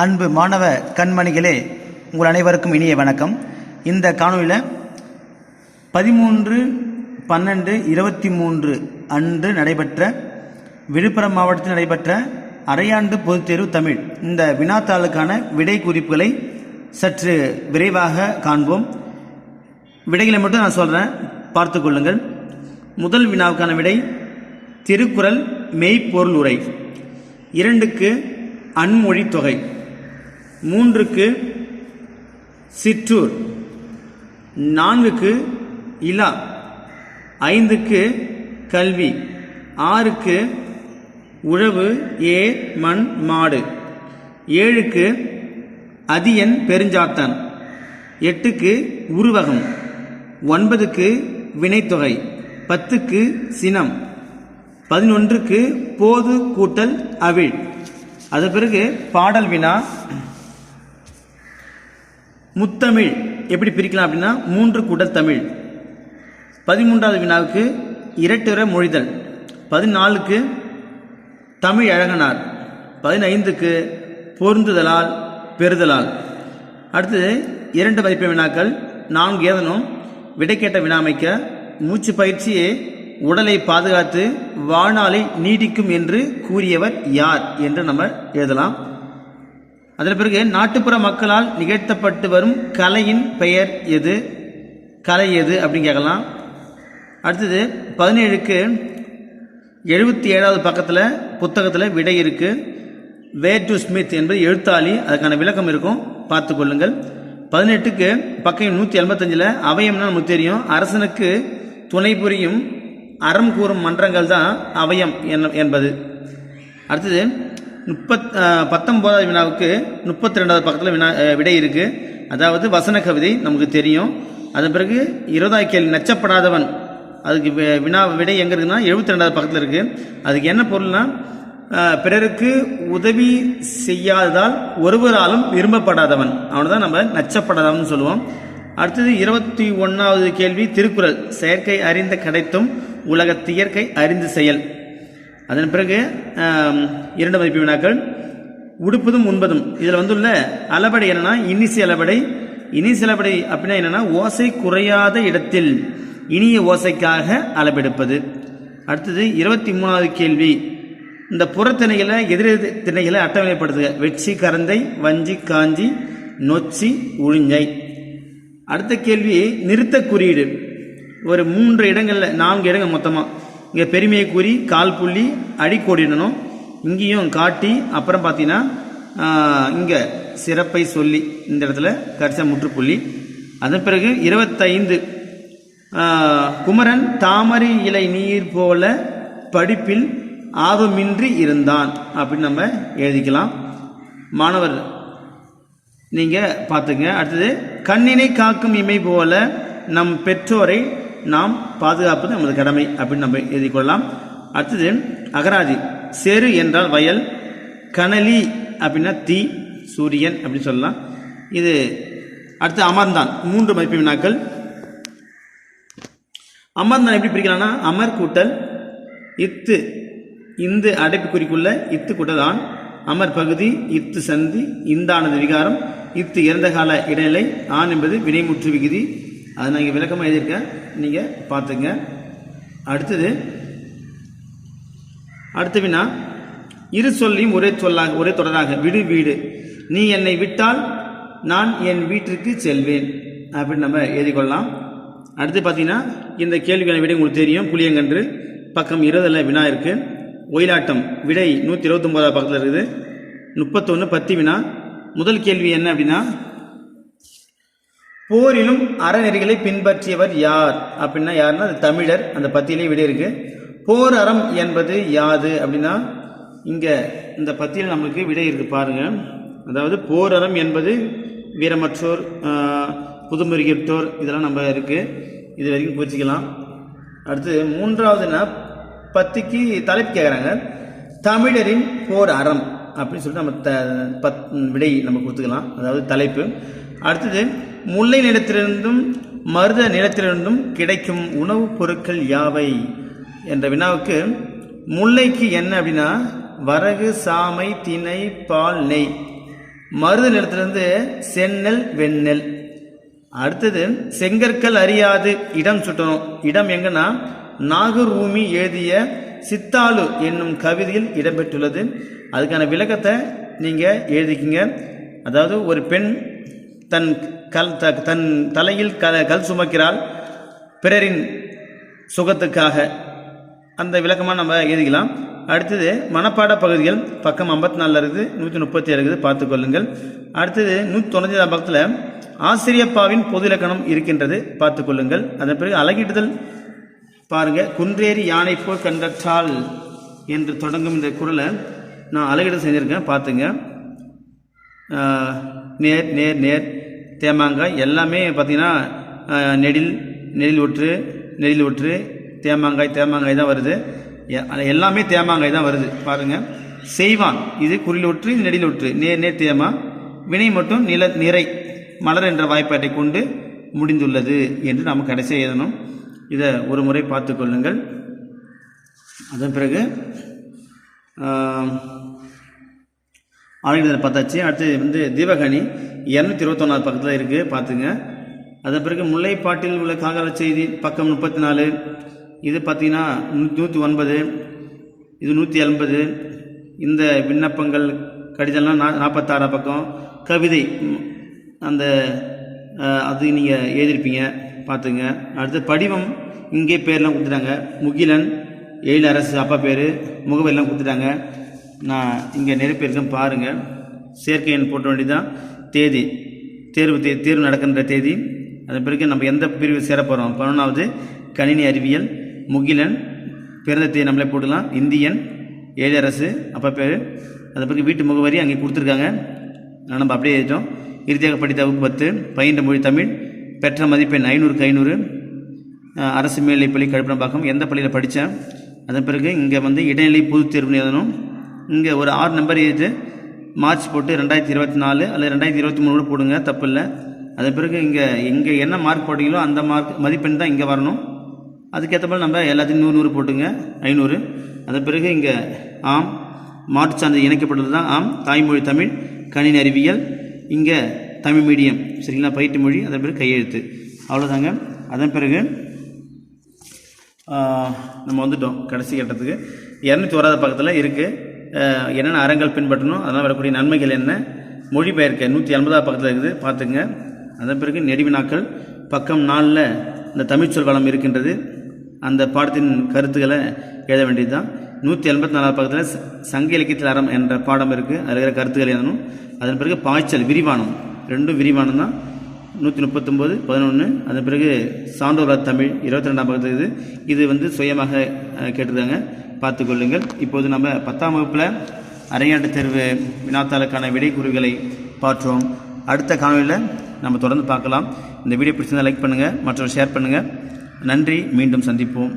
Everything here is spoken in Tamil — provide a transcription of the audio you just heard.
அன்பு மாணவ கண்மணிகளே உங்கள் அனைவருக்கும் இனிய வணக்கம். இந்த காணொலியில் பதிமூன்று பன்னெண்டு இருபத்தி மூன்று அன்று நடைபெற்ற விழுப்புரம் மாவட்டத்தில் நடைபெற்ற அரையாண்டு பொதுத் தேர்வு தமிழ். இந்த வினாத்தாளுக்கான விடை குறிப்புகளை சற்று விரைவாக காண்போம். விடைகளை மட்டும் நான் சொல்கிறேன் பார்த்து கொள்ளுங்கள். முதல் வினாவுக்கான விடை திருக்குறள் மெய்ப்பொருள் உரை இரண்டுக்கு அன்மொழி தொகை. மூன்றுக்கு சிற்றூர் நான்குக்கு இலா ஐந்துக்கு கல்வி ஆறுக்கு உழவு ஏ மண் மாடு ஏழுக்கு அதியன் பெருஞ்சாத்தான் எட்டுக்கு உருவகம் ஒன்பதுக்கு வினைத்தொகை பத்துக்கு சினம் பதினொன்றுக்கு போது கூட்டல் அவிழ். அது பிறகு பாடல் வினா முத்தமிழ். எப்படி பிரிக்கலாம் அப்படின்னா மூன்று குடல் தமிழ். பதிமூன்றாவது வினாவுக்கு இரட்டுற மொழிதல். பதினாலுக்கு தமிழ் அழகனார். பதினைந்துக்கு பொருந்துதலால் பெறுதலால். அடுத்தது இரண்டு மதிப்பு வினாக்கள் நான்கு ஏதனும். விடை கேட்ட வினா அமைக்க மூச்சு பயிற்சியே உடலை பாதுகாத்து வாழ்நாளை நீடிக்கும் என்று கூறியவர் யார் என்று நம்ம எழுதலாம். அதன் பிறகு நாட்டுப்புற மக்களால் நிகழ்த்தப்பட்டு வரும் கலையின் பெயர் எது? கலை எது அப்படின்னு கேட்கலாம். அடுத்தது பதினேழுக்கு எழுபத்தி ஏழாவது பக்கத்தில் புத்தகத்தில் விடை இருக்குது வே டு ஸ்மித் என்பது எழுத்தாளி அதுக்கான விளக்கம் இருக்கும். பார்த்து கொள்ளுங்கள். பதினெட்டுக்கு பக்கம் நூற்றி எண்பத்தஞ்சில் அவயம்னா நமக்கு தெரியும். அரசனுக்கு துணை புரியும் அறம் கூறும் மன்றங்கள் தான் அவயம் என்ன- என்பது. அடுத்தது முப்பத் பத்தொம்போதாவது வினாவுக்கு முப்பத்தி ரெண்டாவது பக்கத்தில் வினா விடை இருக்குது அதாவது வசன கவிதை நமக்கு தெரியும். அதன் பிறகு இருபதாவது கேள்வி நச்சப்படாதவன். அதுக்கு வி- வினா விடை எங்கே இருக்குன்னா எழுபத்தி ரெண்டாவது பக்கத்தில் இருக்குது அதுக்கு என்ன பொருள்னா பிறருக்கு உதவி செய்யாததால் ஒருவராலும் விரும்பப்படாதவன். அவனை தான் நம்ம நச்சப்படாதவன் சொல்லுவோம். அடுத்தது இருபத்தி ஒன்றாவது கேள்வி திருக்குறள். செயற்கை அறிந்த கிடைத்தும் உலகத்து இயற்கை அறிந்து செயல். அதன் பிறகு இரண்டு மதிப்பு வினாக்கள் உடுப்பதும் உண்பதும். இதில் வந்துள்ள அளபடை என்னன்னா இனிசி அளபடை. இனிசி அளபடை அப்படின்னா என்னன்னா ஓசை குறையாத இடத்தில் இனிய ஓசைக்காக அளபெடுப்பது அடுத்தது இருபத்தி மூணாவது கேள்வி. இந்த புறத்திணைகளை எதிரெதிர் திணைகளை அட்டவணைப்படுத்துக. வெச்சி கரந்தை வஞ்சி காஞ்சி நொச்சி உழிஞ்சை அடுத்த கேள்வி நிறுத்த குறியீடு. ஒரு மூன்று இடங்களில் நான்கு இடங்கள் மொத்தமாக இங்கே பெருமையை கூறி கால் புள்ளி அடிக்கோடிடணும் இங்கேயும் காட்டி அப்புறம் பார்த்தீங்கன்னா இங்கே சிறப்பை சொல்லி இந்த இடத்துல கடைசியாக முற்றுப்புள்ளி. அதன் பிறகு இருபத்தைந்து குமரன் தாமரை இலை நீர் போல படிப்பில் ஆர்வமின்றி இருந்தான் அப்படின்னு நம்ம எழுதிக்கலாம். மாணவர் நீங்கள் பார்த்துங்க அடுத்தது கண்ணினை காக்கும் இமை போல நம் பெற்றோரை நாம் பாதுகாப்பது நமது கடமை அப்படின்னு நம்ம எழுதிக்கொள்ளலாம் அடுத்தது அகராதி. செரு என்றால் வயல் கனலி அப்படின்னா தீ சூரியன் அப்படின்னு சொல்லலாம். இது அடுத்து அமர்ந்தான். மூன்று மதிப்பு வினாக்கள். அமர்ந்தான் எப்படி பிரிக்கலாம்னா அமர் கூட்டல் இத்து. இந்து அடைப்புக்குறிக்குள்ள இத்து கூட்டதான் அமர் பகுதி இத்து சந்தி இந்தானது விகாரம். இத்து இறந்த கால இடைநிலை ஆண் என்பது வினைமுற்று விகுதி. அதை நான் இங்கே விளக்கமாக எழுதியிருக்கேன். நீங்கள் பார்த்துங்க அடுத்தது அடுத்த வினா இரு சொல்லையும் ஒரே சொல்லாக ஒரே தொடராக விடு வீடு. நீ என்னை விட்டால் நான் என் வீட்டிற்கு செல்வேன். அப்படின்னு நம்ம எழுதிக்கொள்ளலாம். அடுத்து பார்த்தீங்கன்னா இந்த கேள்விக்கான விடை உங்களுக்கு தெரியும். புளியங்கன்று பக்கம் இருபதில் வினா இருக்கு. ஒயிலாட்டம் விடை நூற்றி இருபத்தொம்போதாவது பக்கத்தில் இருக்குது. முப்பத்தொன்று பத்து வினா. முதல் கேள்வி என்ன அப்படின்னா போரிலும் அறநெறிகளை பின்பற்றியவர் யார்? அப்படின்னா யாருன்னா அது தமிழர் அந்த பத்தியிலே விட இருக்கு. போர் அறம் என்பது யாது? அப்படின்னா இங்க இந்த பத்தியில் நம்மளுக்கு விடை இருக்கு பாருங்க. அதாவது போர் அறம் என்பது வீரமற்றோர் ஆஹ், புதுமுருகிட்டோர் இதெல்லாம் நம்ம இருக்கு. இது வரைக்கும் புரிஞ்சுக்கலாம். அடுத்து மூன்றாவதுன்னா பத்திக்கு தலைப்பு கேட்குறாங்க தமிழரின் போர் அறம் அப்படின்னு சொல்லிட்டு நம்ம த பத் விடை நம்ம கொடுத்துக்கலாம். அதாவது தலைப்பு. அடுத்தது முல்லை நிலத்திலிருந்தும் மருத நிலத்திலிருந்தும் கிடைக்கும் உணவுப் பொருட்கள் யாவை? என்ற வினாவுக்கு முல்லைக்கு என்ன அப்படின்னா வரகு சாமை திணை பால் நெய். மருத நிலத்திலிருந்து செந்நெல் வெண்ணெல் அடுத்தது செங்கற்கள் அறியாது இடம் சுட்டணும். இடம் எங்கன்னா நாகரூமி எழுதிய சித்தாளு என்னும் கவிதையில் இடம்பெற்றுள்ளது. அதுக்கான விளக்கத்தை நீங்கள் எழுதிக்கிங்க. அதாவது ஒரு பெண் தன் கல் த தன் தலையில் க கல் சுமக்கிறாள் பிறரின் சுகத்துக்காக. அந்த விளக்கமாக நம்ம எழுதிக்கலாம். அடுத்தது மனப்பாட பகுதிகள் பக்கம் ஐம்பத்தி நாலில் இருக்குது நூற்றி முப்பத்தி ஏழு இருக்குது பார்த்துக்கொள்ளுங்கள் அடுத்தது நூற்றி தொண்ணூற்றி பக்கத்தில் ஆசிரியப்பாவின் பொது இலக்கணம் இருக்கின்றது பார்த்துக்கொள்ளுங்கள் அதன் பிறகு அழகிடுதல் பாருங்கள் குன்றேறி யானை போல் கண்டற்றால் என்று தொடங்கும் இந்த குரலை நான் அழகிடு செஞ்சுருக்கேன் பார்த்துங்க. நேர் நேர் நேர். தேமாங்காய் எல்லாமே பார்த்திங்கன்னா நெடில் நெடில் ஒற்று நெடில் ஒற்று தேமாங்காய் தேமாங்காய் தான் வருது. எல்லாமே தேமாங்காய் தான் வருது. பாருங்கள் செய்வான். இது குரில் ஒற்று இது நெடில் ஒற்று. நேர் நேர் தேமா. வினை மட்டும் நில நிறை மலர் என்ற வாய்ப்பாட்டை கொண்டு முடிந்துள்ளது என்று நாம் கடைசியாக எழுதணும். இதை ஒரு முறை பார்த்து கொள்ளுங்கள். அதன் பிறகு ஆளுநர் பார்த்தாச்சு. அடுத்து வந்து தீபகனி. இரநூத்தி இருபத்தொன்னாவது பக்கத்தில் இருக்குது பார்த்துங்க. அதன் பிறகு முல்லைப்பாட்டில் உள்ள காங்கிரஸ் செய்தி பக்கம் முப்பத்தி நாலு இது பார்த்திங்கன்னா நூற்றி ஒன்பது இது நூற்றி எண்பது இந்த விண்ணப்பங்கள் கடிதம்லாம் நா நாற்பத்தாறாம் பக்கம். கவிதை அந்த அது நீங்கள் எழுதியிருப்பீங்க பார்த்துங்க. அடுத்து படிவம் இங்கே பேர்லாம் கொடுத்துட்டாங்க. முகிலன் எழிலரசு அப்பா பேர். முகவரியெல்லாம் கொடுத்துட்டாங்க. நான் இங்கே நிரப்பியிருக்கேன் பாருங்கள் சேர்க்கை எண் போட்ட வேண்டியதான் தேதி. தேர்வு தே தேர்வு நடக்கின்ற தேதி. அதன் பிறகு நம்ம எந்த பிரிவு சேரப்போகிறோம் பதினொன்றாவது கணினி அறிவியல் முகிலன் பிறந்த தேதி நம்மளே போட்டுக்கலாம். இந்தியன் ஏழரசு அப்போ பேர். அதன் பிறகு வீட்டு முகவரி அங்கே கொடுத்துருக்காங்க. ஆனால் நம்ம அப்படியே ஏற்றோம். இறுதியாக படித்த வகுப்பு பத்து பயின்ற மொழி தமிழ் பெற்ற மதிப்பெண் ஐநூறுக்கு ஐநூறு. அரசு மேல்நிலைப்பள்ளி கழுப்பனம்பாக்கம் எந்த பள்ளியில் படித்தேன்? அதன் பிறகு இங்கே வந்து இடைநிலை பொதுத் தேர்வு எழுதணும் இங்கே ஒரு ஆறு நம்பர் எழுதிட்டு மார்ச் போட்டு ரெண்டாயிரத்தி இருபத்தி நாலு அல்லது ரெண்டாயிரத்தி இருபத்தி மூணு போடுங்க தப்பு இல்லை அதன் பிறகு இங்கே இங்கே என்ன மார்க் போட்டீங்களோ அந்த மார்க் மதிப்பெண் தான் இங்கே வரணும். அதுக்கேற்ற மாதிரி நம்ம எல்லாத்தையும் நூறு நூறு போட்டுங்க ஐநூறு. அதன் பிறகு இங்கே ஆம் மாட்டுச் சான்று இணைக்கப்பட்டது தான் ஆம் தாய்மொழி தமிழ் கணினி அறிவியல். இங்கே தமிழ் மீடியம் சரிங்களா பயிற்று மொழி அதன் பிறகு கையெழுத்து. அவ்வளோதாங்க அதன் பிறகு நம்ம வந்துட்டோம் கடைசி கட்டத்துக்கு. இரநூத்தி வராத பக்கத்தில் இருக்குது என்னென்ன அறங்கள் பின்பற்றணும் அதெல்லாம் வரக்கூடிய நன்மைகள் என்ன? மொழிபெயர்க்க நூற்றி ஐம்பதாவது பக்கத்தில் இருக்குது பார்த்துங்க அதன் பிறகு நெடுவினாக்கள் பக்கம் நாலில் இந்த தமிழ்ச்சொல் வளம் இருக்கின்றது. அந்த பாடத்தின் கருத்துக்களை எழுத வேண்டியது தான் நூற்றி எண்பத்தி நாலாவது பக்கத்தில் ச- சங்க இலக்கியத்தில் அறம் என்ற பாடம் இருக்குது அதில் இருக்கிற கருத்துக்கள் எழுதணும். அதன் பிறகு பாய்ச்சல் விரிவானம் ரெண்டும் விரிவானம் தான் நூற்றி முப்பத்தொம்போது பதினொன்று அதன் பிறகு சான்றோர் தமிழ் இருபத்தி ரெண்டாம் பக்கத்து இது இது வந்து சுயமாக அஹ், கேட்டிருக்காங்க. பார்த்துக்கொள்ளுங்கள் இப்போது நம்ம பத்தாம் வகுப்பில் அரையாண்டு தேர்வு வினாத்தாளுக்கான விடைக்குறிகளை பார்த்தோம் அடுத்த காணொலியில் நம்ம தொடர்ந்து பார்க்கலாம். இந்த வீடியோ பிடிச்சிருந்தால் லைக் பண்ணுங்கள் மற்றவர்கள் ஷேர் பண்ணுங்கள் நன்றி. மீண்டும் சந்திப்போம்.